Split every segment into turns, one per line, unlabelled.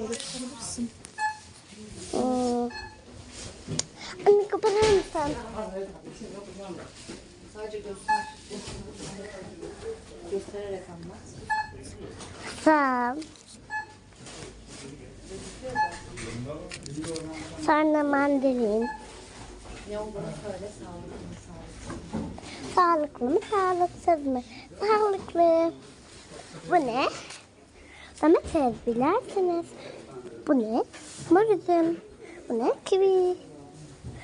Böyle tutabilirsin.
Hmm. Anne kapatır mısın?
Sadece göster. Göstererek anlat.
Ol. Sonra mandalin.
Ne olduğunu söyle sağlıklı mı sağlıklı.
Sağlıklı mı sağlıksız mı? Sağlıklı. Bu ne? Domates bilersiniz. Bu ne? Mor. Bu ne? Kivi.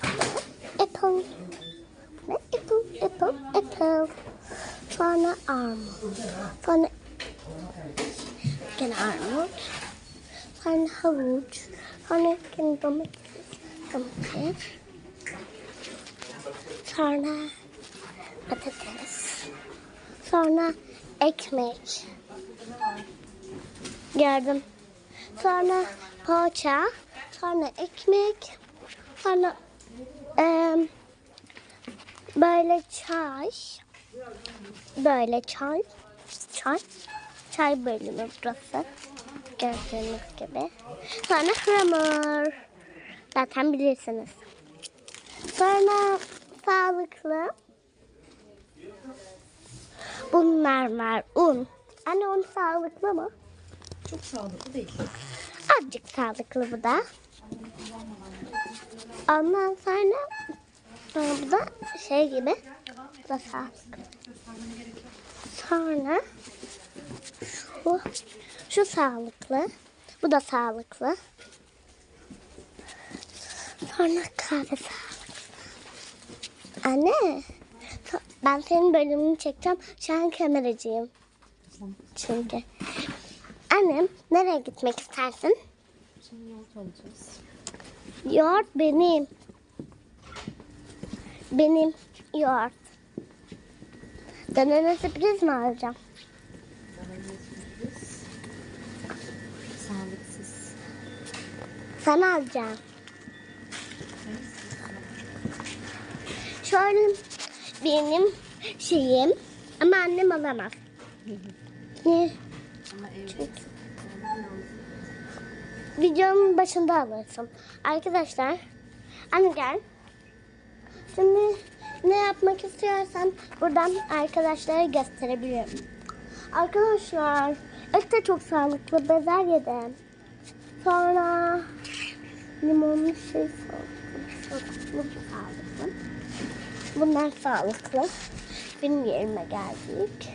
Bu? Apple. Bu ne? Apple, apple, apple. Sonra armut. Sonra gene armut. Sonra havuç. Sonra gene domates. Domates. Sonra patates. Sonra ekmek. Gördüm. Sonra poğaça. Sonra ekmek. Sonra em, böyle çay. Böyle çay. Çay. Çay bölümü burası. Gördüğünüz gibi. Sonra hamur. Zaten bilirsiniz. Sonra sağlıklı. Bunlar var. Un. Anne un sağlıklı mı?
Çok sağlıklı değil.
Azıcık sağlıklı bu da. Ondan sonra bu da şey gibi. Bu da sağlıklı. Sonra şu, şu sağlıklı. Bu da sağlıklı. Sonra kahve sağlıklı. Anne. Ben senin bölümünü çekeceğim. Şu an kameracıyım. Çünkü. Annem nereye gitmek istersin?
Şimdi yoğurt alacağız.
Yoğurt benim. Benim yoğurt. Dönene sürpriz mi alacağım?
Bana ne sürpriz? Sağlıksız.
Sana alacağım. Şöyle benim şeyim ama annem alamaz. Niye? Videonun başında alırsın. Arkadaşlar, anne gel. Şimdi ne yapmak istiyorsan buradan arkadaşlara gösterebilirim. Arkadaşlar, et de çok sağlıklı. Bezer yedim. Sonra limonlu şey sağlıklı. Sağlıklı. Bunlar sağlıklı. Benim yerime geldik.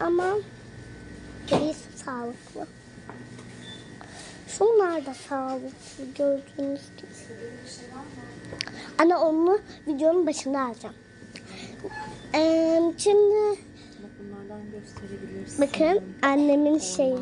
Ama gerisi sağlıklı. Şunlar da sağlıklı gördüğünüz gibi. Ana onu videonun başında alacağım. Ee, şimdi bakın annemin şeyi.